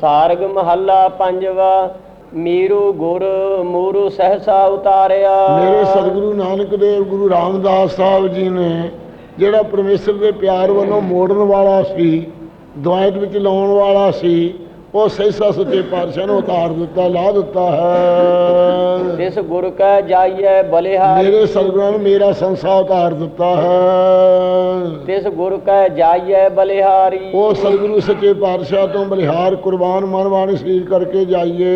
ਸਾਰਗ ਮਹੱਲਾ ਪੰਜਵਾ, ਮੀਰੂ ਗੁਰ ਮੂਰੂ ਸਹਸਾ ਉਤਾਰਿਆ। ਮੇਰੇ ਸਤਿਗੁਰੂ ਨਾਨਕ ਦੇਵ ਗੁਰੂ ਰਾਮਦਾਸ ਸਾਹਿਬ ਜੀ ਨੇ, ਜਿਹੜਾ ਪਰਮੇਸ਼ਰ ਦੇ ਪਿਆਰ ਵੱਲੋਂ ਮੋੜਨ ਵਾਲਾ ਸੀ ਦੁਆਇਤ ਵਿੱਚ ਲਾਉਣ ਵਾਲਾ ਸੀ ਉਹ ਸਹਿਸਾ ਸੱਚੇ ਪਾਤਸ਼ਾਹ ਨੂੰ ਉਤਾਰ ਦਿੱਤਾ ਲਾ ਦਿੱਤਾ ਹੈ। ਤਿਸ ਗੁਰ ਕੈ ਜਾਈਐ ਬਲਿਹਾਰੀ ਮੇਰੇ ਨੇ ਮੇਰਾ ਸੰਸਾਰ ਉਤਾਰ ਦਿੱਤਾ ਹੈ। ਤਿਸ ਗੁਰ ਕੈ ਜਾਈਐ ਬਲਿਹਾਰੀ। ਉਹ ਸਤਿਗੁਰੂ ਸੱਚੇ ਪਾਤਸ਼ਾਹ ਤੋਂ ਬਲਿਹਾਰ ਕੁਰਬਾਨ ਮਨ ਵਾਣੀ ਸਰੀਰ ਕਰਕੇ ਜਾਈਏ।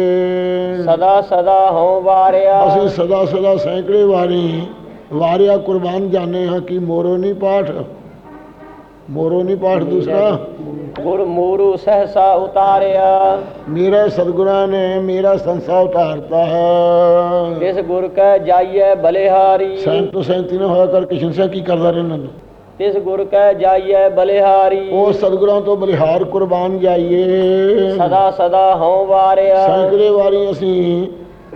ਸਦਾ ਸਦਾ ਹਉ ਵਾਰਿਆ। ਅਸੀਂ ਸਦਾ ਸਦਾ ਸੈਂਕੜੇ ਵਾਰੀ ਵਾਰਿਆ ਕੁਰਬਾਨ ਜਾਣੇ ਹਾਂ ਕਿ ਮੋਰੋ ਨਹੀਂ ਪਾਠ? ਮੋਰੋ ਨਹੀਂ ਪਾਠ ਦੂਸਰਾ। ਗੁਰ ਮੂਰੂ ਸਹਸਾ ਉਤਾਰਿਆ। ਮੇਰਾ ਸਤਿਗੁਰਾਂ ਨੇ ਮੇਰਾ ਸੰਸਾਰ ਉਤਾਰਤਾ ਹੈ। ਤਿਸ ਗੁਰ ਕੈ ਜਾਈਐ ਬਲਿਹਾਰੀ। ਸੈਂਤ ਸੈਂਤੀ ਨਾ ਹੋਇਆ ਕਰ ਕਿਸ਼ਨ ਸਿੰਘ ਕੀ ਕਰਦਾ ਰਹਿਣਾ ਨੂੰ? ਤਿਸ ਗੁਰ ਕੈ ਜਾਈਐ ਬਲਿਹਾਰੀ। ਉਹ ਸਤਿਗੁਰਾਂ ਤੋਂ ਬਲਿਹਾਰ ਕੁਰਬਾਨ ਜਾਈਏ। ਸਦਾ ਸਦਾ ਹਉ ਵਾਰਿਆ। ਸੈਂਕੜੇ ਵਾਰੀ ਅਸੀਂ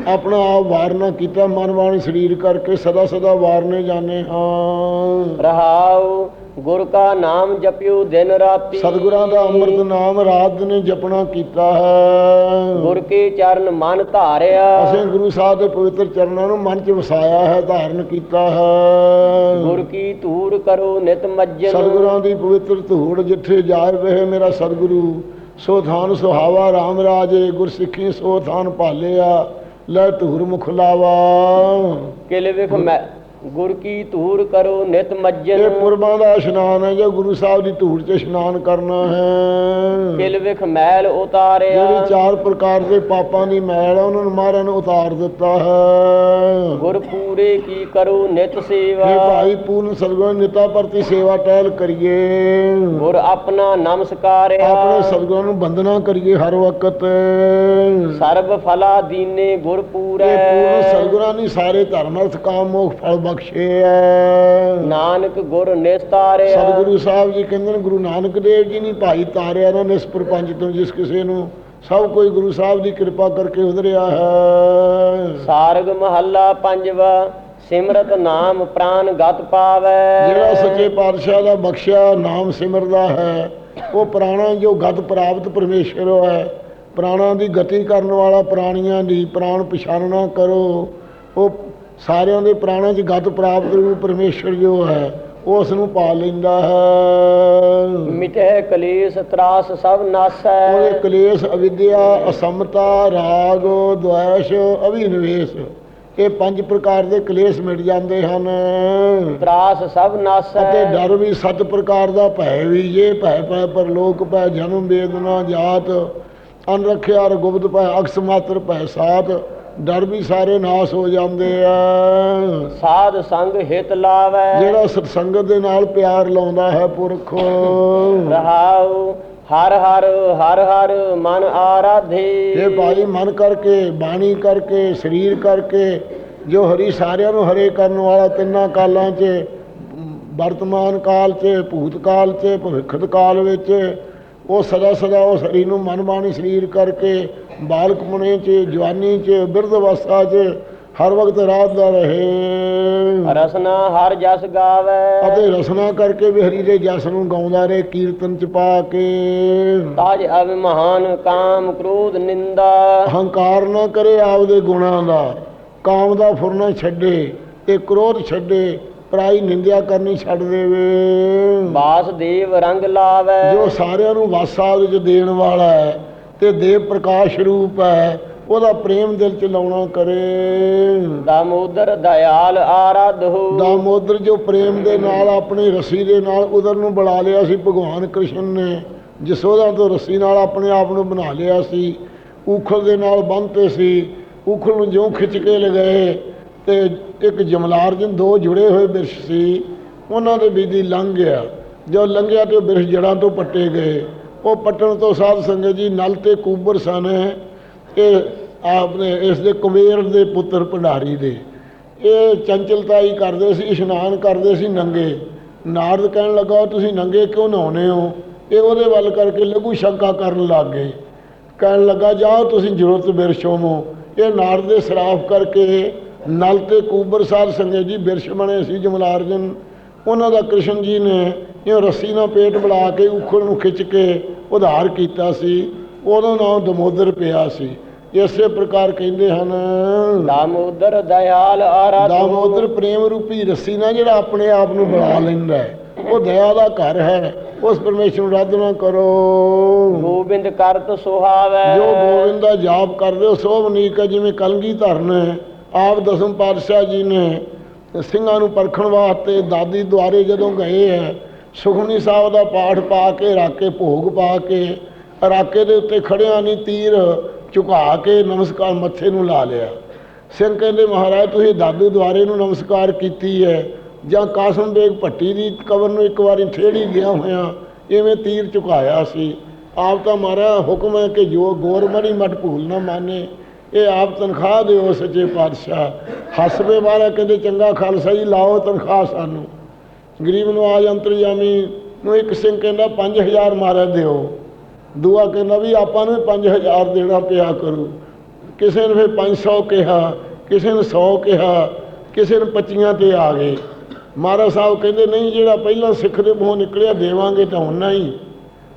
ਆਪਣਾ ਆਪ ਵਾਰਨਾ ਕੀਤਾ ਮਨ ਵਾਣੀ ਸਰੀਰ ਕਰਕੇ ਸਦਾ ਸਦਾ ਵਾਰਨੇ ਜਾਣੇ ਹਾਂ। ਰਹਾਉ ਗੁਰ ਕਾ ਨਾਮ ਜਪਿਓ ਦਿਨ ਰਾਤੀ। ਸਤਿਗੁਰਾਂ ਦਾ ਅੰਮ੍ਰਿਤ ਨਾਮ ਰਾਤ ਦਿਨ ਜਪਣਾ ਕੀਤਾ ਹੈ। ਗੁਰ ਕੇ ਚਰਨ ਮਨ ਧਾਰਿਆ। ਅਸੀਂ ਗੁਰੂ ਸਾਹਿਬ ਦੇ ਪਵਿੱਤਰ ਚਰਨਾਂ ਨੂੰ ਮਨ 'ਚ ਵਸਾਇਆ ਹੈ ਧਾਰਨ ਕੀਤਾ ਹੈ। ਗੁਰ ਕੀ ਧੂੜ ਕਰੋ ਨਿਤ ਮੱਜਨ। ਸਤਿਗੁਰਾਂ ਦੀ ਪਵਿੱਤਰ ਧੂੜ ਜਿੱਥੇ ਜਾਇ ਰਹੇ ਮੇਰਾ ਸਤਿਗੁਰੂ ਸੋ ਥਾਨ ਸੁਹਾਵਾ RAM ਰਾਜੇ ਗੁਰ ਸਿੱਖੀ ਸੋ ਥਾਨ ਭਾਲਿਆ। ਲੈ ਧੂੜ ਮੁਖ ਲਾਵਾ। ਕਿਲ ਵਿਖ ਮੈਂ ਗੁਰ ਕੀ ਧੂੜ ਕਰੋ ਨਿਤ ਇਹ ਮੱਜਨ ਪੁਰਬਾਂ ਦਾ ਇਸ਼ਨਾਨ ਹੈ ਜੋ ਗੁਰੂ ਸਾਹਿਬ ਦੀ ਧੂੜ 'ਚ ਇਸ਼ਨਾਨ ਕਰਨਾ ਹੈ। ਕਿਲ ਵਿਖ ਮੈਲ ਉਤਾਰਿਆ। ਜਿਹੜੀ ਚਾਰ ਪ੍ਰਕਾਰ ਦੇ ਪਾਪਾਂ ਦੀ ਮੈਲ ਹੈ ਉਹਨਾਂ ਨੂੰ ਮਹਾਰਾਜ ਨੇ ਉਤਾਰ ਦਿੱਤਾ ਹੈ। ਗੁਰ ਪੂਰੇ ਕੀ ਕਰੋ ਨਿਤ ਸੇਵਾ। ਇਹ ਭਾਈ ਪੂਰਨ ਸਤਿਗੁਰਾਂ ਨਿਤਾ ਪ੍ਰਤੀ ਸੇਵਾ ਟਹਿਲ ਕਰੀਏ। ਗੁਰ ਆਪਣਾ ਨਮਸਕਾਰਿਆ। ਆਪਣੇ ਸਤਿਗੁਰਾਂ ਨੂੰ ਬੰਦਨਾ ਕਰੀਏ ਹਰ ਵਕਤ। ਸਰਬ ਫਲਾ ਦੀਨੇ ਗੁਰ ਇਹ ਪੂਰੈ ਪੂਰਨ ਸਤਿਗੁਰਾਂ ਨੇ ਸਾਰੇ ਧਰਮ ਅਰਥ ਕਾਮ ਮੋਖ ਫਲ ਬਖਸ਼ੇ ਹੈ ਨਾਨਕ ਗੁਰ ਨਿਸਤਾਰਿਆ ਸਤਿਗੁਰੂ ਸਾਹਿਬ ਜੀ ਕਹਿੰਦੇ ਨੇ ਗੁਰੂ ਨਾਨਕ ਦੇਵ ਜੀ ਨੇ ਭਾਈ ਤਾਰਿਆ ਨਾ ਇਸ ਪ੍ਰਪੰਚ ਤੋਂ ਜਿਸ ਕਿਸੇ ਨੂੰ। ਸਭ ਕੋਈ ਗੁਰੂ ਸਾਹਿਬ ਦੀ ਕਿਰਪਾ ਕਰਕੇ ਉਧਰਿਆ ਹੈ। ਸਾਰਗ ਮਹੱਲਾ ਪੰਜਵਾ ਸਿਮਰਤ ਨਾਮ ਪ੍ਰਾਨ ਗਤ ਪਾਵੈ। ਜਿਹੜਾ ਸੱਚੇ ਪਾਤਸ਼ਾਹ ਦਾ ਬਖਸ਼ਿਆ ਨਾਮ ਸਿਮਰਦਾ ਹੈ ਉਹ ਪ੍ਰਾਣਾ ਜੋ ਗਤ ਪ੍ਰਾਪਤ ਪਰਮੇਸ਼ਰ ਹੈ ਪ੍ਰਾਣਾ ਦੀ ਗਤੀ ਕਰਨ ਵਾਲਾ ਪ੍ਰਾਣੀਆਂ ਦੀ ਪ੍ਰਾਣ ਪਛਾਣਨਾ ਕਰੋ ਉਹ ਸਾਰਿਆਂ ਦੇ ਪ੍ਰਾਣਾਂ 'ਚ ਗਤ ਪ੍ਰਾਪਤ ਰੂਪ ਪਰਮੇਸ਼ਰ ਜੋ ਹੈ ਉਹ ਉਸ ਨੂੰ ਪਾ ਲੈਂਦਾ ਹੈ। ਮਿਟੇ ਕਲੇਸ਼ ਤਰਾਸ ਸਭ ਨਾਸੈ। ਉਹਦੇ ਕਲੇਸ਼ ਅਵਿਦਿਆ ਅਸਮਤਾ ਰਾਗ ਦੁਆਸ਼ ਅਭਿਨਵੇਸ਼ ਇਹ ਪੰਜ ਪ੍ਰਕਾਰ ਦੇ ਕਲੇਸ਼ ਮਿਟ ਜਾਂਦੇ ਹਨ। ਤਰਾਸ ਸਭ ਨਾਸੈ। ਅਤੇ ਡਰ ਵੀ ਸੱਤ ਪ੍ਰਕਾਰ ਦਾ ਭੈ ਵੀ ਇਹ ਭੈ ਭੈ ਪਰਲੋਕ ਭੈ ਜਨਮ ਵੇਦਨਾ ਜਾਤ ਅਨਰਖਿਆ ਰ ਗੁਪਤ ਭੈ ਅਕਸ ਮਾਤਰ ਭੈ ਸਾਤ। ਡਰ ਵੀ ਸਾਰੇ ਨਾਸ ਹੋ ਜਾਂਦੇ ਆ। ਸਾਧ ਸੰਗ ਹਿਤ ਲਾਵੈ। ਜਿਹੜਾ ਸਤਸੰਗਤ ਦੇ ਨਾਲ ਪਿਆਰ ਲਾਉਂਦਾ ਹੈ ਪੁਰਖ। ਰਹਾਉ ਹਰ ਹਰ ਹਰ ਹਰ ਮਨ ਆਰਾਧੇ। ਇਹ ਭਾਈ ਮਨ ਕਰਕੇ ਬਾਣੀ ਕਰਕੇ ਸਰੀਰ ਕਰਕੇ ਜੋ ਹਰੀ ਸਾਰਿਆਂ ਨੂੰ ਹਰੇ ਕਰਨ ਵਾਲਾ ਤਿੰਨਾਂ ਕਾਲਾਂ 'ਚ ਵਰਤਮਾਨ ਕਾਲ 'ਚ ਭੂਤ ਕਾਲ 'ਚ ਭਵਿੱਖਤ ਕਾਲ ਵਿੱਚ ਉਹ ਸਦਾ ਸਦਾ ਉਹ ਸਰੀਰ ਨੂੰ ਮਨ ਬਾਣੀ ਸਰੀਰ ਕਰਕੇ ਬਾਲਕ ਮੁਨੇ 'ਚ ਜਵਾਨੀ 'ਚ ਬਿਰਧ ਅਵਸਥਾ 'ਚ ਹਰ ਵਕਤ ਰਾਤ ਦਾ ਰਹੇ। ਰਸਨਾ ਹਰ ਜਸ ਗਾਵੈ। ਅਤੇ ਰਸਨਾ ਕਰਕੇ ਵੀ ਹਰੀ ਦੇ ਜਸ ਨੂੰ ਗਾਉਂਦਾ ਰਹੇ ਕੀਰਤਨ 'ਚ ਪਾ ਕੇ। ਤਾਜ ਅਭਿਮਾਨ ਕਾਮ ਕ੍ਰੋਧ ਨਿੰਦਾ। ਅਹੰਕਾਰ ਨਾ ਕਰੇ ਆਪਦੇ ਗੁਣਾਂ ਦਾ ਕਾਮ ਦਾ ਫੁਰਨਾ ਛੱਡੇ ਤੇ ਕ੍ਰੋਧ ਛੱਡੇ ਪਰਾਈ ਨਿੰਦਿਆ ਕਰਨੀ ਛੱਡ ਦੇਵੇ। ਵਾਸਦੇਵ ਰੰਗ ਲਾਵੈ। ਜੋ ਸਾਰਿਆਂ ਨੂੰ ਵਾਸਾ ਉਹਦੇ ਚ ਦੇਣ ਵਾਲਾ ਹੈ ਤੇ ਦੇਵ ਪ੍ਰਕਾਸ਼ ਰੂਪ ਹੈ ਉਹਦਾ ਪ੍ਰੇਮ ਦਿਲ ਚ ਲਾਉਣਾ ਕਰੇ। ਦਾਮੋਦਰ ਦਇਆਲ ਆਰਾਧੋ ਦਾਮੋਦਰ ਜੋ ਪ੍ਰੇਮ ਦੇ ਨਾਲ ਆਪਣੀ ਰੱਸੀ ਦੇ ਨਾਲ ਉਧਰ ਨੂੰ ਬੁਲਾ ਲਿਆ ਸੀ ਭਗਵਾਨ ਕ੍ਰਿਸ਼ਨ ਨੇ। ਜਸੋਦਾ ਤੋਂ ਰੱਸੀ ਨਾਲ ਆਪਣੇ ਆਪ ਨੂੰ ਬਣਾ ਲਿਆ ਸੀ। ਉਖਲ ਦੇ ਨਾਲ ਬੰਨ੍ਹਤੇ ਸੀ। ਉਖਲ ਨੂੰ ਜਿਉਂ ਖਿੱਚ ਕੇ ਲਗਾਏ ਤੇ ਇੱਕ ਜਮਲਾਰਜਨ ਦੋ ਜੁੜੇ ਹੋਏ ਬਿਰਸ਼ ਸੀ। ਉਹਨਾਂ ਦੇ ਬੀਦੀ ਲੰਘ ਗਿਆ। ਜੋ ਲੰਘਿਆ ਤੇ ਬਿਰਸ਼ ਜੜਾਂ ਤੋਂ ਪੱਟੇ ਗਏ। ਉਹ ਪੱਟਣ ਤੋਂ ਸਾਧ ਸੰਗਤ ਜੀ ਨਲ ਤੇ ਕੂਬਰ ਸਨ। ਇਹ ਆਪਨੇ ਇਸ ਦੇ ਕੁਬੇਰ ਦੇ ਪੁੱਤਰ ਭੰਡਾਰੀ ਦੇ। ਇਹ ਚੰਚਲਤਾਈ ਕਰਦੇ ਸੀ, ਇਸ਼ਨਾਨ ਕਰਦੇ ਸੀ ਨੰਗੇ। ਨਾਰਦ ਕਹਿਣ ਲੱਗਾ ਤੁਸੀਂ ਨੰਗੇ ਕਿਉਂ ਨਹਾਉਨੇ ਹੋ? ਇਹ ਉਹਦੇ ਵੱਲ ਕਰਕੇ ਲਘੂ ਸ਼ੰਕਾ ਕਰਨ ਲੱਗ ਗਏ। ਕਹਿਣ ਲੱਗਾ, ਜਾਓ ਤੁਸੀਂ ਜ਼ਰੂਰਤ ਬਿਰਸ਼ੋਮੋ ਇਹ ਨਾਰਦ ਦੇ ਸਰਾਫ ਕਰਕੇ ਨਲ ਤੇ ਕੂਬਰ ਸਾਧ ਸੰਗੇ ਜੀ ਬਿਰਸ਼ ਬਣੇ ਸੀ ਜਮਲਾਰਜਨ। ਉਹਨਾਂ ਦਾ ਕ੍ਰਿਸ਼ਨ ਜੀ ਨੇ ਇਹ ਰੱਸੀ ਨਾਲ ਪੇਟ ਬਣਾ ਕੇ ਉਖੜ ਨੂੰ ਖਿੱਚ ਕੇ ਉਧਾਰ ਕੀਤਾ ਸੀ ਉਦੋਂ ਨਾਮ ਦਮੋਦਰ ਪਿਆ ਸੀ। ਇਸੇ ਪ੍ਰਕਾਰ ਕਹਿੰਦੇ ਹਨ ਦਾਮੋਦਰ ਦਇਆਲ ਆਰਾਧੋ। ਦਾਮੋਦਰ ਪ੍ਰੇਮ ਰੂਪੀ ਰੱਸੀ ਨਾਲ ਜਿਹੜਾ ਆਪਣੇ ਆਪ ਨੂੰ ਬਣਾ ਲੈਂਦਾ ਹੈ। ਉਹ ਦਇਆ ਦਾ ਘਰ ਹੈ ਉਸ ਪਰਮੇਸ਼ਰ ਨੂੰ ਆਰਾਧਨਾ ਕਰੋ। ਗੋਬਿੰਦ ਕਰਤ ਸੁਹਾਵੈ। ਜੋ ਗੋਬਿੰਦ ਦਾ ਜਾਪ ਕਰਦੇ ਹੋ ਸੋਭਨੀਕ ਹੈ ਜਿਵੇਂ ਕਲਗੀ ਧਰਨ ਆਪ ਦਸਮ ਪਾਤਸ਼ਾਹ ਜੀ ਨੇ ਸਿੰਘਾਂ ਨੂੰ ਪਰਖਣ ਵਾਸਤੇ ਦਾਦੀ ਦੁਆਰੇ ਜਦੋਂ ਗਏ ਹੈ, ਸੁਖਮਨੀ ਸਾਹਿਬ ਦਾ ਪਾਠ ਪਾ ਕੇ, ਰਾਕੇ ਭੋਗ ਪਾ ਕੇ, ਰਾਕੇ ਦੇ ਉੱਤੇ ਖੜਿਆਂ ਨਹੀਂ ਤੀਰ ਝੁਕਾ ਕੇ ਨਮਸਕਾਰ ਮੱਥੇ ਨੂੰ ਲਾ ਲਿਆ। ਸਿੰਘ ਕਹਿੰਦੇ, ਮਹਾਰਾਜ, ਤੁਸੀਂ ਦਾਦੂ ਦੁਆਰੇ ਨੂੰ ਨਮਸਕਾਰ ਕੀਤੀ ਹੈ ਜਾਂ ਕਾਸਮ ਬੇਗ ਭੱਟੀ ਦੀ ਕਬਰ ਨੂੰ ਇੱਕ ਵਾਰੀ ਠੇੜੀ ਗਿਆ ਹੋਇਆ, ਇਵੇਂ ਤੀਰ ਝੁਕਾਇਆ ਸੀ? ਆਪ ਤਾਂ ਮਾਰਾ ਹੁਕਮ ਹੈ ਕਿ ਜੋ ਗੋਰਮਣੀ ਮਟ ਭੂਲ ਨਾ ਮਾਨੇ ਇਹ ਆਪ ਤਨਖਾਹ ਦਿਓ ਸੱਚੇ ਪਾਤਸ਼ਾਹ। ਹਸਬੇ ਵਾਲਾ ਕਹਿੰਦੇ, ਚੰਗਾ ਖਾਲਸਾ ਜੀ, ਲਾਓ ਤਨਖਾਹ ਸਾਨੂੰ। ਗਰੀਬ ਨੂੰ ਆਜ ਅੰਤਰਜਾਮੀ ਨੂੰ ਇੱਕ ਸਿੰਘ ਕਹਿੰਦਾ 5000 ਮਾਰਾ ਦਿਓ। ਦੂਆ ਕਹਿੰਦਾ ਵੀ, ਆਪਾਂ ਨੂੰ 5000 ਦੇਣਾ ਪਿਆ ਕਰੂ। ਕਿਸੇ ਨੇ ਫਿਰ 500 ਕਿਹਾ, ਕਿਸੇ ਨੇ 100 ਕਿਹਾ, ਕਿਸੇ ਨੇ 25 ਤੇ ਆ ਗਏ। ਮਹਾਰਾਜ ਸਾਹਿਬ ਕਹਿੰਦੇ, ਨਹੀਂ, ਜਿਹੜਾ ਪਹਿਲਾਂ ਸਿੱਖ ਦੇ ਮੂੰਹ ਨਿਕਲਿਆ, ਦੇਵਾਂਗੇ ਤਾਂ ਹੁਣ ਹੀ।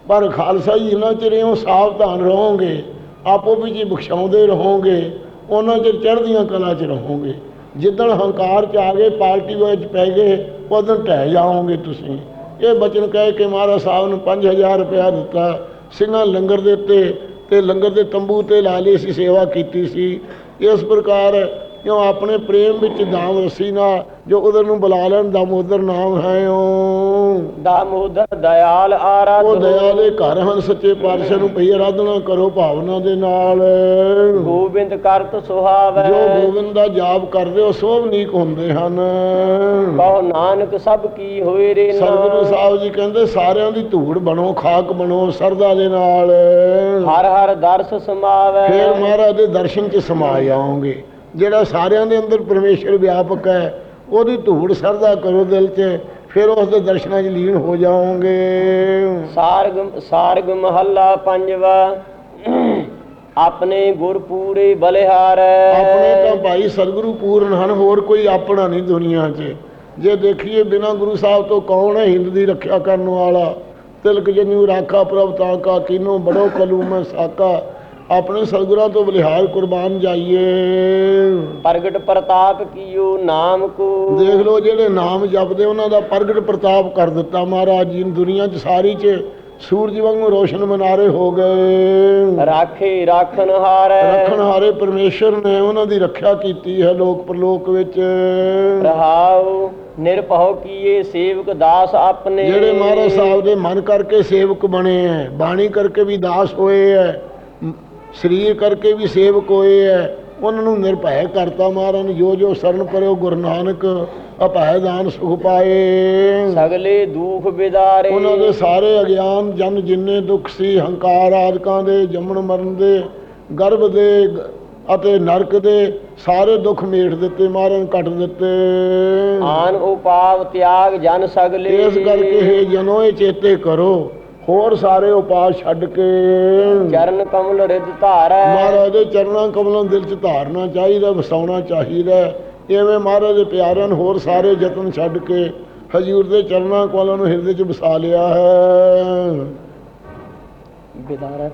ਪਰ ਖਾਲਸਾ ਜੀ ਇਹਨਾਂ ਚਿਰ ਇਉਂ ਸਾਵਧਾਨ ਰਹੋਗੇ ਆਪੋ ਵਿੱਚ ਹੀ ਬਖਸ਼ਾਉਂਦੇ ਰਹੋਗੇ, ਉਹਨਾਂ 'ਚ ਚੜ੍ਹਦੀਆਂ ਕਲਾ 'ਚ ਰਹੋਗੇ। ਜਿੱਦਣ ਹੰਕਾਰ 'ਚ ਆ ਗਏ, ਪਾਰਟੀ ਵਿੱਚ ਪੈ ਗਏ, ਉਦੋਂ ਢਹਿ ਜਾਓਗੇ ਤੁਸੀਂ। ਇਹ ਬਚਨ ਕਹਿ ਕੇ ਮਹਾਰਾਜ ਸਾਹਿਬ ਨੂੰ 5000 ਰੁਪਇਆ ਦਿੱਤਾ। ਸਿੰਘਾਂ ਲੰਗਰ ਦੇ ਉੱਤੇ ਤੇ ਲੰਗਰ ਦੇ ਤੰਬੂ ਤੇ ਲਾ ਲਈ ਸੀ, ਸੇਵਾ ਕੀਤੀ ਸੀ। ਇਸ ਪ੍ਰਕਾਰ ਕਿਉਂ ਆਪਣੇ ਪ੍ਰੇਮ ਵਿੱਚ ਦਾਮ ਰਸੀ ਨਾਲ ਜੋ ਉਧਰ ਨੂੰ ਬੁਲਾ ਲੈਣ ਦਾਮੋਦਰ ਨਾਮ ਹੈ ਉਹ ਦਾਮੋਦਰ ਦਇਆਲ ਆਰਾਧੋ ਉਹ ਘਰ ਹਨ ਸੱਚੇ ਪਾਤਸ਼ਾਹ ਨੂੰ ਪਈ ਆਰਾਧਨਾ ਕਰੋ ਭਾਵਨਾ ਦੇ ਨਾਲ। ਗੋਬਿੰਦ ਕਰਤ ਸੁਹਾਵੈ। ਜੋ ਗੋਬਿੰਦ ਦਾ ਜਾਪ ਕਰਦੇ ਹੋ ਸੋਭਨੀਕ ਹੁੰਦੇ ਹਨ। ਕਹੋ ਨਾਨਕ ਸਭ ਕੀ ਹੋਏ ਰੇ ਸਰਗੁਰੂ ਸਾਹਿਬ ਜੀ ਕਹਿੰਦੇ ਸਾਰਿਆਂ ਦੀ ਧੂੜ ਬਣੋ ਖਾਕ ਬਣੋ ਸਰਦਾ ਦੇ ਨਾਲ। ਹਰ ਹਰ ਦਰਸ ਸਮਾਵੈ। ਫਿਰ ਮਹਾਰਾਜ ਦੇ ਦਰਸ਼ਨ 'ਚ ਸਮਾ ਜਾਓਗੇ ਜਿਹੜਾ ਸਾਰਿਆਂ ਦੇ ਅੰਦਰ ਪਰਮੇਸ਼ਰ ਵਿਆਪਕ ਹੈ ਉਹਦੀ ਧੂੜ ਸਰਦਾ ਕਰੋ ਦਿਲ 'ਚ ਫਿਰ ਉਸ ਦੇ ਦਰਸ਼ਨਾਂ 'ਚ ਲੀਨ ਹੋ ਜਾਓਗੇ। ਸਾਰਗ ਸਾਰਗ ਮਹੱਲਾ ਪੰਜਵਾ ਆਪਣੇ ਗੁਰ ਪੂਰੇ ਬਲਿਹਾਰੈ ਆਪਣੇ ਤਾਂ ਭਾਈ ਸਤਿਗੁਰੂ ਪੂਰਨ ਹਨ ਹੋਰ ਕੋਈ ਆਪਣਾ ਨਹੀਂ ਦੁਨੀਆ 'ਚ। ਜੇ ਦੇਖੀਏ ਬਿਨਾ ਗੁਰੂ ਸਾਹਿਬ ਤੋਂ ਕੌਣ ਹੈ ਹਿੰਦ ਦੀ ਰੱਖਿਆ ਕਰਨ ਵਾਲਾ? ਤਿਲਕ ਜਨੂ ਰਾਖਾ ਪ੍ਰਭ ਤਾਂ ਕਾ ਕੀਨੋ ਬੜੋ ਕਲੂ ਮੈਂ ਸਾਕਾ। ਆਪਣੇ ਸਤਿਗੁਰਾਂ ਤੋਂ ਬਲਿਹਾਰ ਕੁਰਬਾਨ ਜਾਈਏ। ਪ੍ਰਗਟ ਪ੍ਰਤਾਪ ਕੀਓ ਨਾਮ ਕੋ। ਦੇਖ ਲਓ ਜਿਹੜੇ ਨਾਮ ਜਪਦੇ ਉਹਨਾਂ ਦਾ ਪ੍ਰਗਟ ਪ੍ਰਤਾਪ ਕਰ ਦਿੱਤਾ ਮਹਾਰਾਜ ਜੀ ਦੁਨੀਆ 'ਚ ਸਾਰੀ 'ਚ ਸੂਰਜ ਵਾਂਗੂ ਰੋਸ਼ਨ ਮਨਾਰੇ ਹੋ ਗਏ। ਰਾਖੇ ਰਾਖਨ ਹਾਰੈ। ਰੱਖਣ ਹਾਰੇ ਪਰਮੇਸ਼ਰ ਨੇ ਉਹਨਾਂ ਦੀ ਰੱਖਿਆ ਕੀਤੀ ਹੈ ਲੋਕ ਪ੍ਰਲੋਕ ਵਿੱਚ। ਰਹਾਉ ਨਿਰਭਉ ਕੀਏ ਸੇਵਕ ਦਾਸ ਆਪਣੇ। ਜਿਹੜੇ ਮਹਾਰਾਜ ਸਾਹਿਬ ਦੇ ਮਨ ਕਰਕੇ ਸੇਵਕ ਬਣੇ ਐ ਬਾਣੀ ਕਰਕੇ ਵੀ ਦਾਸ ਹੋਏ ਐ ਸਰੀਰ ਕਰਕੇ ਵੀ ਸੇਵਕ ਹੋਏ ਐ ਉਹਨਾਂ ਨੂੰ ਨਿਰਭੈ ਕਰਤਾ ਮਹਾਰਾਜ ਨੇ ਜੋ ਜੋ ਸ਼ਰਨ ਪਰਿਓ ਗੁਰੂ ਨਾਨਕ ਅਭੈ ਦਾਨ ਸੁਖ ਪਾਏ। ਸਗਲੇ ਦੁਖ ਬਿਦਾਰੇ। ਉਹਨਾਂ ਦੇ ਸਾਰੇ ਅਗਿਆਨ ਜਨ ਜਿੰਨੇ ਦੁੱਖ ਸੀ ਹੰਕਾਰ ਆਦਿਕਾਂ ਦੇ ਜੰਮਣ ਮਰਨ ਦੇ ਗਰਭ ਦੇ ਅਤੇ ਨਰਕ ਦੇ ਸਾਰੇ ਦੁੱਖ ਮੇਟ ਦਿੱਤੇ ਮਹਾਰਾਜ ਨੇ ਕੱਟ ਦਿੱਤੇ। ਆਨ ਉਪਾਵ ਤਿਆਗ ਜਨ ਸਗਲੇ। ਇਸ ਕਰਕੇ ਇਹ ਜਨੋ ਇਹ ਚੇਤੇ ਕਰੋ। ਹੋਰ ਸਾਰੇ ਉਪਾਅ ਛੱਡ ਕੇ। ਚਰਨ ਕਮਲ ਰਿਦ ਧਾਰੈ। ਮਹਾਰਾਜ ਦੇ ਚਰਨਾਂ ਕਮਲਾਂ ਦਿਲ 'ਚ ਧਾਰਨਾ ਚਾਹੀਦਾ ਵਸਾਉਣਾ ਚਾਹੀਦਾ। ਐਵੇਂ ਮਹਾਰਾਜ ਦੇ ਪਿਆਰਿਆਂ ਨੂੰ ਹੋਰ ਸਾਰੇ ਯਤਨ ਛੱਡ ਕੇ ਹਜ਼ੂਰ ਦੇ ਚਰਨਾਂ ਕਮਲਾਂ ਨੂੰ ਹਿਰਦੇ 'ਚ ਵਸਾ ਲਿਆ ਹੈ। ਬਿਦਾਰੈ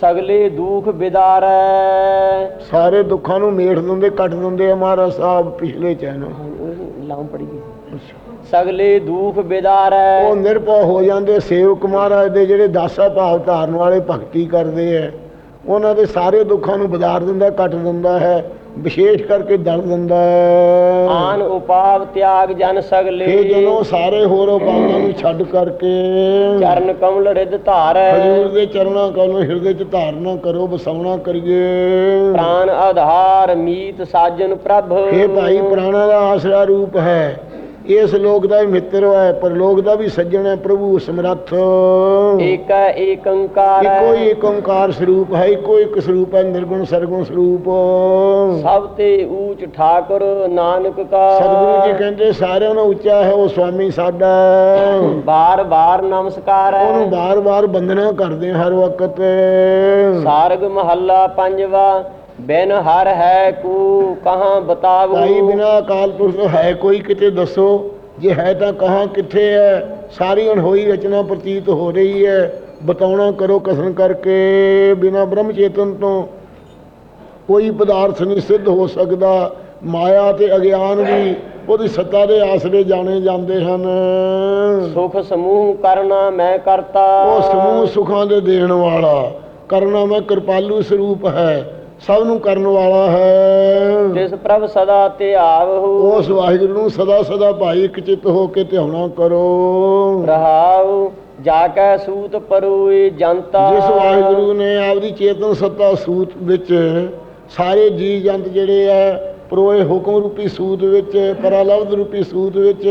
ਸਗਲੇ ਦੁਖ ਬਿਦਾਰੈ। ਸਾਰੇ ਦੁੱਖਾਂ ਨੂੰ ਮੇਟ ਦਿੰਦੇ ਕੱਟ ਦਿੰਦੇ ਆ ਮਹਾਰਾਜ ਸਾਹਿਬ ਪਿਛਲੇ ਚੈਨਲ ਲਾਉਂ ਪੜੀ। ਸਗਲੇ ਦੁਖ ਬਿਦਾਰੈ। ਉਹ ਨਿਰਭਉ ਹੋ ਜਾਂਦੇ ਸੇਵਕ ਮਹਾਰਾਜ ਦੇ ਜਿਹੜੇ ਦਾਸਾ ਭਾਵ ਧਾਰਨ ਵਾਲੇ ਭਗਤੀ ਕਰਦੇ ਐ। ਉਹਨਾਂ ਦੇ ਸਾਰੇ ਦੁੱਖਾਂ ਨੂੰ ਬਦਾਰ ਦਿੰਦਾ ਕੱਟ ਦਿੰਦਾ ਹੈ ਵਿਸ਼ੇਸ਼ ਕਰਕੇ ਦਲ ਦਿੰਦਾ ਹੈ। ਆਨ ਉਪਾਵ ਤਿਆਗ ਜਨ ਸਗਲੇ। ਇਹ ਜਦੋਂ ਸਾਰੇ ਹੋਰ ਉਪਾਵਾਂ ਨੂੰ ਛੱਡ ਕਰਕੇ। ਚਰਨ ਕਮਲ ਰਿਦ ਧਾਰੈ। ਹਜ਼ੂਰ ਦੇ ਚਰਨਾਂ ਕੋਲੋਂ ਹਿਰਦੇ 'ਚ ਧਾਰਨਾ ਕਰੋ ਵਸਾਉਣਾ ਕਰੀਏ। ਪ੍ਰਾਨ ਆਧਾਰ ਮੀਤ ਸਾਜਨ ਪ੍ਰਭ। ਇਹ ਭਾਈ ਪ੍ਰਾਣਾ ਦਾ ਆਸਰਾ ਰੂਪ ਹੈ। ਇਸ ਲੋਕ ਦਾ ਵੀ ਮਿੱਤਰ ਹੈ ਪਰ ਲੋਕ ਦਾ ਵੀ ਸੱਜਣ ਹੈ ਪ੍ਰਭੂ ਸਮਰੱਥ। ਏਕ ਏਕੰਕਾਰ ਇੱਕੋ ਹੀ ਏਕ ਓੰਕਾਰ ਸਰੂਪ ਹੈ ਇੱਕੋ ਇੱਕ ਸਰੂਪ ਹੈ ਨਿਰਗੁਣ ਸਰਗੁਣ ਸਰੂਪ। ਸਭ ਤੇ ਊਚ ਠਾਕੁਰ ਨਾਨਕ ਕਾ। ਸਤਿਗੁਰੂ ਜੀ ਕਹਿੰਦੇ ਸਾਰਿਆਂ ਨਾਲੋਂ ਉੱਚਾ ਹੈ ਉਹ ਸਵਾਮੀ ਸਾਡਾ ਬਾਰ ਬਾਰ ਨਮਸਕਾਰ ਉਹਨੂੰ ਹੈ ਬਾਰ-ਬਾਰ ਬੰਦਨਾ ਕਰਦੇ ਹਾਂ ਹਰ ਵਕਤ। ਸਾਰਗ ਮਹੱਲਾ ਪੰਜਵਾ। ਬਿਨ ਹਰ ਹੈ ਕੂ ਕਹਾਂ ਬਤਾਵੋ। ਭਾਈ ਬਿਨਾ ਅਕਾਲ ਪੁਰਖ ਹੈ ਕੋਈ ਕਿਤੇ ਦੱਸੋ। ਜੇ ਹੈ ਤਾਂ ਕਹਾਂ ਕਿੱਥੇ ਹੈ। ਸਾਰੀ ਅਣਹੋਈ ਰਚਨਾ ਪ੍ਰਤੀਤ ਹੋ ਰਹੀ ਹੈ। ਬਤਾਉਣਾ ਕਰੋ ਕਥਨ ਕਰਕੇ ਬਿਨਾ ਬ੍ਰਹਮ ਚੇਤਨ ਤੋਂ। ਕੋਈ ਪਦਾਰਥ ਨਹੀਂ ਸਿੱਧ ਹੋ ਸਕਦਾ। ਮਾਇਆ ਤੇ ਅਗਿਆਨ ਵੀ ਉਹਦੀ ਸੱਤਾ ਦੇ ਆਸਰੇ ਜਾਣੇ ਜਾਂਦੇ ਹਨ। ਸੁਖ ਸਮੂਹ ਕਰਨਾ ਮੈਂ ਕਰਤਾ। ਉਹ ਸਮੂਹ ਸੁਖਾਂ ਦੇ ਦੇਣ ਵਾਲਾ। ਕਰਨਾ ਮੈਂ ਕਿਰਪਾਲੂ ਸਰੂਪ ਹੈ। ਸਭ ਨੂੰ ਕਰਨ ਵਾਲਾ ਹੈ। ਜਿਸ ਪ੍ਰਭ ਸਦਾ ਧਿਆਵਹੁ ਉਸ ਵਾਹਿਗੁਰੂ ਨੂੰ ਸਦਾ ਸਦਾ ਭਾਈ ਇੱਕ ਚਿੱਤ ਹੋ ਕੇ ਧਿਆਉਣਾ ਕਰੋ। ਰਹਾਉ ਜਾ ਕੈ ਸੂਤ ਪਰੂਈ ਜਨਤਾ। ਜਿਸ ਵਾਹਿਗੁਰੂ ਨੇ ਆਪਦੀ ਚੇਤਨ ਸੱਤਾ ਸੂਤ ਵਿੱਚ ਸਾਰੇ ਜੀ ਜੰਤ ਜਿਹੜੇ ਆ ਪਰੋਏ ਹੁਕਮ ਰੂਪੀ ਸੂਤ ਵਿੱਚ ਪਰਾਲਬਧ ਰੂਪੀ ਸੂਤ ਵਿੱਚ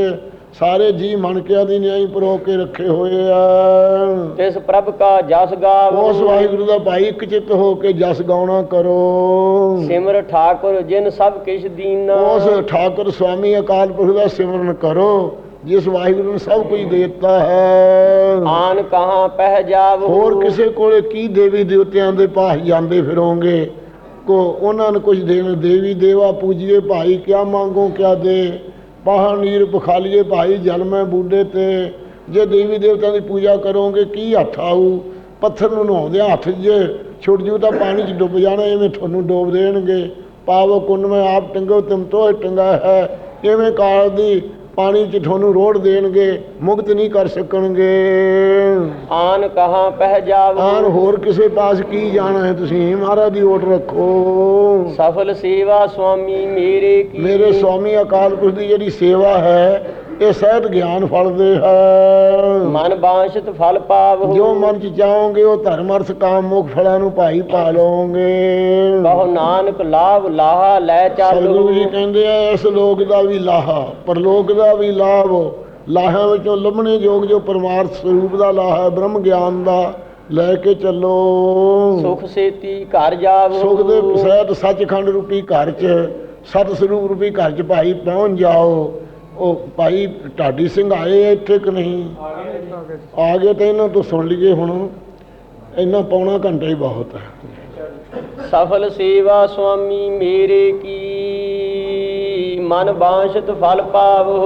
ਸਾਰੇ ਜੀ ਮਣਕਿਆਂ ਦੀ ਨਿਆਈ ਪਰੋ ਕੇ ਰੱਖੇ ਹੋਏ ਆ ਤਿਸ ਪ੍ਰਭ ਕਾ ਜਸ ਗਾਵੋ। ਉਸ ਵਾਹਿਗੁਰੂ ਦਾ ਭਾਈ ਇੱਕ ਚਿੱਤ ਹੋ ਕੇ ਜਸ ਗਾਉਣਾ ਕਰੋ। ਸਿਮਰ ਠਾਕੁਰ ਜਿਨ ਸਭ ਕਿਛ ਦੀਨਾ। ਉਸ ਠਾਕੁਰ ਸੁਆਮੀ ਅਕਾਲ ਪੁਰਖ ਦਾ ਸਿਮਰਨ ਕਰੋ ਜਿਸ ਵਾਹਿਗੁਰੂ ਨੇ ਸਭ ਕੁਝ ਦੇ ਦਿੱਤਾ ਹੈ। ਆਨ ਕਹਾਂ ਪਹਿ ਜਾਵੋ। ਹੋਰ ਕਿਸੇ ਕੋਲੇ ਕੀ ਦੇਵੀ ਦੇਵਤਿਆਂ ਦੇ ਪਾਸ ਜਾਂਦੇ ਫਿਰੋਗੇ? ਕੋ ਉਹਨਾਂ ਨੂੰ ਕੁਝ ਦੇਣ ਦੇਵੀ ਦੇਵਾ ਪੂਜੀਏ ਭਾਈ ਕਿਆ ਮੰਗੋ ਕਿਆ ਦੇ? ਪਾਹ ਨੀਰ ਬਖਾਲੀਏ ਭਾਈ ਜਲ ਮੈਂ ਬੂਡੇ ਤੇ। ਜੇ ਦੇਵੀ ਦੇਵਤਿਆਂ ਦੀ ਪੂਜਾ ਕਰੋਗੇ, ਕੀ ਹੱਥ ਆਊ? ਪੱਥਰ ਨੂੰ ਨਹਾਉਂਦੇ ਹੱਥ ਜੇ ਛੁੱਟ ਜੂ ਤਾਂ ਪਾਣੀ 'ਚ ਡੁੱਬ ਜਾਣਾ ਐਵੇਂ ਤੁਹਾਨੂੰ ਡੋਬ ਦੇਣਗੇ। ਪਾਵੋ ਕੁੰਡ ਮੈਂ ਆਪ ਟੰਗੋ ਤੁਮ ਤੋਂ ਟੰਗਾ ਹੈ। ਐਵੇਂ ਕਾਲ ਦੀ ਪਾਣੀ 'ਚ ਤੁਹਾਨੂੰ ਰੋੜ ਦੇਣਗੇ ਮੁਕਤ ਨਹੀਂ ਕਰ ਸਕਣਗੇ। ਆਨ ਕਹਾਂ ਪਹਿ ਜਾਵੋ? ਹੋਰ ਕਿਸੇ ਪਾਸ ਕੀ ਜਾਣਾ ਹੈ ਤੁਸੀਂ? ਮਹਾਰਾਜ ਦੀ ਓਟ ਰੱਖੋ। ਸਫਲ ਸੇਵਾ ਸੁਆਮੀ ਮੇਰੇ ਕੀ? ਮੇਰੇ ਸਵਾਮੀ ਅਕਾਲ ਪੁਰਖ ਦੀ ਜਿਹੜੀ ਸੇਵਾ ਹੈ ਇਹ ਸਹਿਤ ਗਿਆਨ ਫਲ ਦੇ ਹੈ ਮਨ ਬਾਂਛਤ ਫਲ ਪਾਵੋ ਜੋ ਮਨ ਚ ਚਾਹੋਗੇ ਉਹ ਧਰਮ ਅਰਥ ਕਾਮ ਮੁਖ ਫਲਾਂ ਨੂੰ ਭਾਈ ਪਾ ਲਓਗੇ ਕਹੋ ਨਾਨਕ ਲਾਭ ਲਾਹਾ ਲੈ ਚਾਲੋ ਸਤਿਗੁਰੂ ਜੀ ਕਹਿੰਦੇ ਆ ਇਸ ਲੋਕ ਦਾ ਵੀ ਲਾਹਾ ਪਰਲੋਕ ਦਾ ਵੀ ਲਾਭ। ਲਾਹਾਂ ਵਿੱਚੋਂ ਲੱਭਣੇ ਯੋਗ ਜੋ ਪਰਮਾਰਥ ਸਰੂਪ ਦਾ ਲਾਹਾ ਹੈ ਬ੍ਰਹਮ ਗਿਆਨ ਦਾ ਲੈ ਕੇ ਚੱਲੋ। ਸੁਖ ਸੇਤੀ ਘਰ ਜਾਵੋ ਸੁਖ ਦੇ ਸਹਿਤ ਸੱਚਖੰਡ ਰੂਪੀ ਘਰ 'ਚ ਸਤ ਸਰੂਪ ਰੂਪੀ ਘਰ 'ਚ ਭਾਈ ਪਹੁੰਚ ਜਾਓ। ਉਹ ਭਾਈ ਢਾਡੀ ਸਿੰਘ ਆਏ ਆ ਇੱਥੇ ਕਿ ਨਹੀਂ? ਆ ਗਏ ਤਾਂ ਇਹਨਾਂ ਤੋਂ ਸੁਣ ਲਈਏ ਹੁਣ। ਇੰਨਾ ਪੌਣਾ ਘੰਟਾ ਹੀ ਬਹੁਤ ਹੈ। ਸਫਲ ਸੇਵਾ ਸੁਆਮੀ ਮੇਰੇ ਕੀ? ਮਨ ਬਾਂਛਤ ਫਲ ਪਾਵੋ।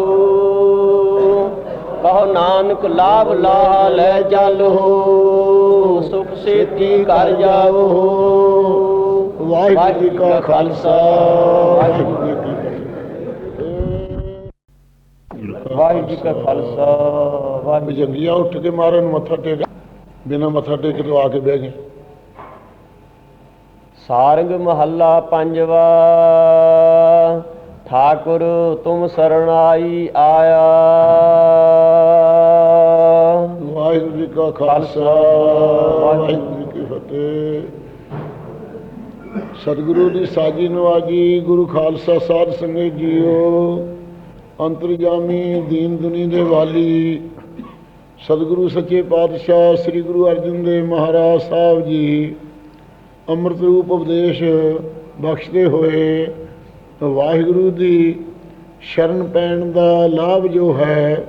ਕਹੋ ਨਾਨਕ ਲਾਭ ਲਾਹ ਲੈ ਚਾਲੋ। ਸੁਖ ਸੇਤੀ ਘਰ ਜਾਵੋ। ਵਾਹਿਗੁਰੂ ਜੀ ਕਾ ਖਾਲਸਾ। ਵਾਹਿਗੁਰੂ ਜੀ ਕੀ ਫਤਿਹ ਵਾਹਿਗੁਰੂ ਜੀ ਕਾ ਖਾਲਸਾ ਵਾਹਿਗੁਰੂ ਜੰਗੀਆਂ ਉੱਠ ਕੇ ਮਾਰਨ ਮੱਥਾ ਟੇਕ ਬਿਨਾ ਮੱਥਾ ਟੇਕ ਤੋਂ ਆ ਕੇ ਬਹਿ ਗਏ ਸਾਰੰਗ ਮਹੱਲਾ ਪੰਜਵਾ ਠਾਕੁਰ ਤੁਮ ਸਰਣਾਈ ਆਇਆ। ਵਾਹਿਗੁਰੂ ਜੀ ਕਾ ਖਾਲਸਾ ਵਾਹਿਗੁਰੂ ਜੀ ਕੀ ਫਤਿਹ। ਸਤਿਗੁਰੂ ਦੀ ਸਾਜੀ ਨਵਾਜੀ ਗੁਰੂ ਖਾਲਸਾ ਸਾਧ ਸੰਗਤ ਜੀਓ। ਅੰਤਰਜਾਮੀ ਦੀਨ ਦੁਨੀ ਦੇ ਵਾਲੀ। ਸਤਿਗੁਰੂ ਸੱਚੇ ਪਾਤਸ਼ਾਹ ਸ੍ਰੀ ਗੁਰੂ ਅਰਜਨ ਦੇਵ ਮਹਾਰਾਜ ਸਾਹਿਬ ਜੀ ਅੰਮ੍ਰਿਤ ਰੂਪ ਉਪਦੇਸ਼ ਬਖਸ਼ਦੇ ਹੋਏ ਵਾਹਿਗੁਰੂ ਦੀ ਸ਼ਰਨ ਪੈਣ ਦਾ ਲਾਭ ਜੋ ਹੈ,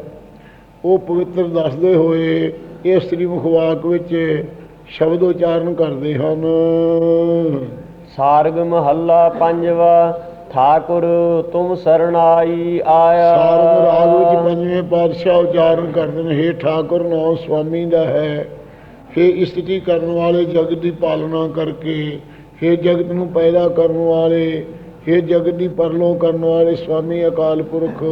ਉਹ ਪਵਿੱਤਰ ਦੱਸਦੇ ਹੋਏ ਇਹ ਸ੍ਰੀ ਮੁਖਵਾਕ ਵਿੱਚ ਸ਼ਬਦ ਉਚਾਰਨ ਕਰਦੇ ਹਨ। ਸਾਰਗ ਮਹੱਲਾ ਪੰਜਵਾ ਠਾਕੁਰ ਤੁਮ ਸਰਣਾਈ ਆਇਆ। ਸਾਰੰਗ ਰਾਗ ਵਿੱਚ ਪੰਜਵੇਂ ਪਾਤਸ਼ਾਹ ਉਚਾਰਨ ਕਰਦੇ ਨੇ, ਹੇ ਠਾਕੁਰ ਨਾਮ ਸੁਆਮੀ ਦਾ ਹੈ। ਹੇ ਇਸਤਤੀ ਕਰਨ ਵਾਲੇ ਜਗਤ ਦੀ ਪਾਲਣਾ ਕਰਕੇ, ਹੇ ਜਗਤ ਨੂੰ ਪੈਦਾ ਕਰਨ ਵਾਲੇ, ਹੇ ਜਗਤ ਦੀ ਪਰਲੋ ਕਰਨ ਵਾਲੇ ਸੁਆਮੀ ਅਕਾਲ ਪੁਰਖ,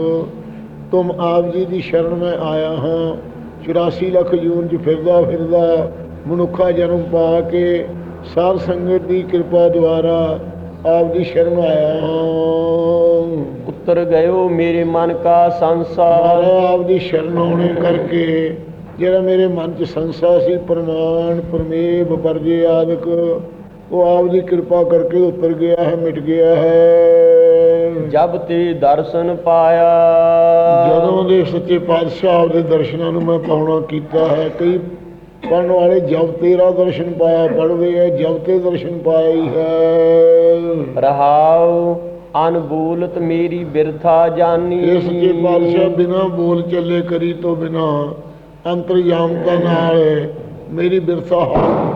ਤੁਮ ਆਪ ਜੀ ਦੀ ਸ਼ਰਨ ਮੈਂ ਆਇਆ ਹਾਂ। 84 ਲੱਖ ਜੂਨ ਚ ਫਿਰਦਾ ਫਿਰਦਾ ਮਨੁੱਖਾ ਜਨਮ ਪਾ ਕੇ ਸਾਧ ਸੰਗਤ ਦੀ ਕਿਰਪਾ ਦੁਆਰਾ ਆਪ ਦੀ ਸ਼ਰਨ ਆਇਆ ਉੱਤਰ ਗਇਓ ਮੇਰੇ ਮਨ ਕਾ ਸੰਸਾਰ। ਸਾਰਾ ਆਪ ਦੀ ਸ਼ਰਨ ਆਉਣੇ ਕਰਕੇ ਜਿਹੜਾ ਮੇਰੇ ਮਨ 'ਚ ਸੰਸਾ ਸੀ ਪ੍ਰਮਾਣ ਪਰਮੇਵ ਪਰਜੇ ਆਦਿਕ ਉਹ ਆਪ ਦੀ ਕਿਰਪਾ ਕਰਕੇ ਉਤਰ ਗਿਆ ਹੈ ਮਿਟ ਗਿਆ ਹੈ। ਜਬ ਤੇ ਦਰਸ਼ਨ ਪਾਇਆ। ਜਦੋਂ ਦੇ ਸੱਚੇ ਪਾਤਸ਼ਾਹ ਦੇ ਦਰਸ਼ਨਾਂ ਨੂੰ ਮੈਂ ਪਾਉਣਾ ਕੀਤਾ ਹੈ ਕਈ ਪੜਨ ਵਾਲੇ ਜਬ ਤੇਰਾ ਦਰਸ਼ਨ ਪਾਇਆ ਪੜਦੇ ਹੈ ਜਬ ਤੇ ਦਰਸ਼ਨ ਪਾਇਆ ਹੀ। ਰਹਾਉ ਅਨਬੂਲਤ ਮੇਰੀ ਬਿਰਥਾ ਜਾਨੀ ਇਹ ਸੱਚੇ ਪਾਤਸ਼ਾਹ ਬਿਨਾ ਬੋਲ ਚੱਲੇ ਕਰੀ ਤੋਂ ਬਿਨਾ ਅੰਤਰਯਾਮਤਾ ਨਾਲ ਮੇਰੀ ਬਿਰਥਾ ਹਾਲ-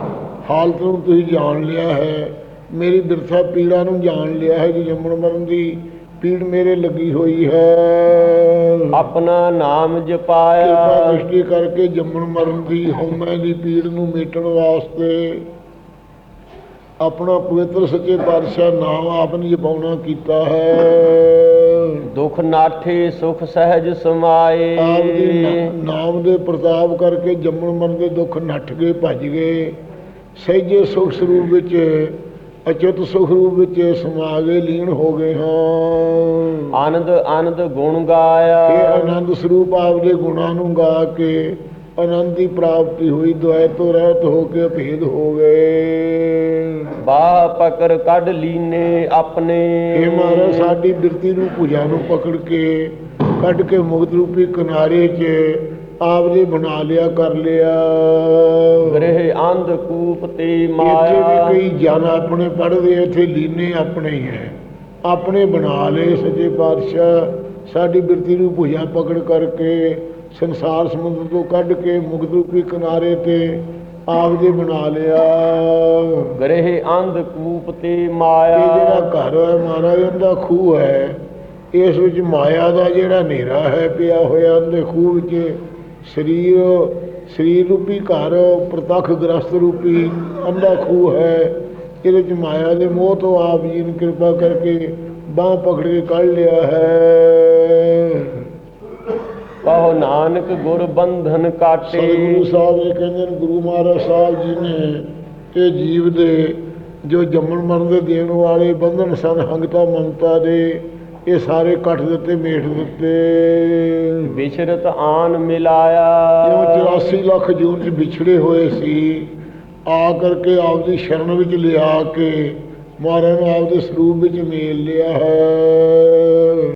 ਹਾਲਤ ਨੂੰ ਤੁਸੀਂ ਜਾਣ ਲਿਆ ਹੈ। ਮੇਰੀ ਬਿਰਥਾ ਪੀੜਾ ਨੂੰ ਜਾਣ ਲਿਆ ਹੈ ਜੀ ਜੰਮਣ ਮਰਨ ਦੀ। ਪੀੜ ਮੇਰੇ ਲੱਗੀ ਹੋਈ ਹੈ। ਆਪਣਾ ਨਾਮ ਕਿਰਪਾ ਜਪਾਇਆ ਦ੍ਰਿਸ਼ਟੀ ਕਰਕੇ ਜੰਮਣ ਮਰਨ ਦੀ ਹਉਮੈ ਦੀ ਪੀੜ ਨੂੰ ਮੇਟਣ ਵਾਸਤੇ ਆਪਣਾ ਪਵਿੱਤਰ ਸੱਚੇ ਪਾਤਸ਼ਾਹ ਨਾਮ ਆਪ ਨੇ ਜਪਾਉਣਾ ਕੀਤਾ ਹੈ। ਦੁਖ ਨਾਠੇ ਸੁਖ ਸਹਿਜ ਸਮਾਏ। ਆਪ ਦੇ ਨਾਮ ਦੇ ਪ੍ਰਤਾਪ ਕਰਕੇ ਜੰਮਣ ਮਰਨ ਦੇ ਦੁੱਖ ਨੱਠ ਗਏ ਭੱਜ ਗਏ। ਸਹਿਜੇ ਸੁਖ ਸਰੂਪ ਵਿੱਚ ਅਚੁੱਤ ਸੁਖ ਰੂਪ ਵਿੱਚ ਸਮਾ ਗਏ ਲੀਨ ਹੋ ਗਏ ਹਾਂ। ਆਨੰਦ ਆਨੰਦ ਗੁਣ ਇਹ ਗਾਇਆ ਆਨੰਦ ਸਰੂਪ ਆਪ ਦੇ ਗੁਣਾਂ ਨੂੰ ਗਾ ਕੇ ਆਨੰਦ ਦੀ ਪ੍ਰਾਪਤੀ ਹੋਈ ਦੁਆਇ ਤੋਂ ਰਹਿਤ ਹੋ ਕੇ ਅਭੇਦ ਹੋ ਗਏ। ਬਾਹ ਪਕੜ ਕੱਢ ਲੀਨੇ ਆਪਣੇ। ਇਹ ਮਹਾਰਾਜ ਸਾਡੀ ਬਿਰਤੀ ਨੂੰ ਭੁਜਾ ਨੂੰ ਪਕੜ ਕੇ ਕੱਢ ਕੇ ਮੁਕਤ ਰੂਪੀ ਕਿਨਾਰੇ 'ਚ ਆਪ ਨੇ ਬਣਾ ਲਿਆ ਕਰ ਲਿਆ। ਗ੍ਰਹਿ ਅੰਧ ਕੂਪ ਤੇ ਇੱਥੇ ਵੀ ਮਾਇਆ ਕਈ ਜਨ ਆਪਣੇ ਪੜ੍ਹਦੇ ਇੱਥੇ ਲੀਨੇ ਆਪਣੇ ਹੀ। ਹੈ ਆਪਣੇ ਬਣਾ ਲਏ ਸੱਚੇ ਪਾਤਸ਼ਾਹ। ਸਾਡੀ ਬਿਰਤੀ ਨੂੰ ਭੁਜਾ ਪਕੜ ਕਰਕੇ ਸੰਸਾਰ ਸਮੁੰਦਰ ਤੋਂ ਕੱਢ ਕੇ ਮੁਕਤ ਰੂਪੀ ਕਿਨਾਰੇ ਤੇ ਆਪ ਦੇ ਬਣਾ ਲਿਆ। ਗ੍ਰਹਿ ਅੰਧ ਕੂਪ ਤੇ ਇਹ ਮਾਇਆ ਜਿਹੜਾ ਘਰ ਹੈ ਮਹਾਰਾਜ ਉਹਦਾ ਖੂਹ ਹੈ। ਇਸ ਵਿੱਚ ਮਾਇਆ ਦਾ ਜਿਹੜਾ ਹਨੇਰਾ ਹੈ ਪਿਆ ਹੋਇਆ ਉਹਦੇ ਖੂਹ ਵਿੱਚ ਸਰੀਰ ਸਰੀਰ ਰੂਪੀ ਘਰ ਪ੍ਰਤੱਖ ਗ੍ਰਸਤ ਰੂਪੀ ਅੰਧਾ ਖੂਹ ਹੈ। ਇਹਦੇ ਵਿੱਚ ਮਾਇਆ ਦੇ ਮੋਹ ਤੋਂ ਆਪ ਜੀ ਨੇ ਕਿਰਪਾ ਕਰਕੇ ਬਾਹ ਪਕੜ ਕੇ ਕੱਢ ਲਿਆ ਹੈ। ਕਹੋ ਨਾਨਕ ਗੁਰ ਬੰਧਨ ਕਾਟੇ। ਸਤਿਗੁਰੂ ਸਾਹਿਬ ਇਹ ਕਹਿੰਦੇ ਨੇ ਗੁਰੂ ਮਹਾਰਾਜ ਸਾਹਿਬ ਜੀ ਨੇ ਇਹ ਜੀਵ ਦੇ ਜੋ ਜੰਮਣ ਮਰਨ ਦੇ ਦੇਣ ਵਾਲੇ ਬੰਧਨ ਸਨ ਹੰਗਤਾ ਮਮਤਾ ਦੇ ਇਹ ਸਾਰੇ ਕੱਟ ਦਿੱਤੇ ਮੇਟ ਦਿੱਤੇ। ਵਿਸ਼ਰਤ ਆਨ ਮਿਲਾਇਆ। ਜਿਉਂ 84 ਲੱਖ ਜੂਨ ਚ ਵਿਛੜੇ ਹੋਏ ਸੀ। ਆ ਕਰਕੇ ਆਪਦੀ ਸ਼ਰਨ ਵਿੱਚ ਲਿਆ ਕੇ ਮਹਾਰਾਜ ਨੇ ਆਪਦੇ ਸਰੂਪ ਵਿੱਚ ਮੇਲ ਲਿਆ ਹੈ।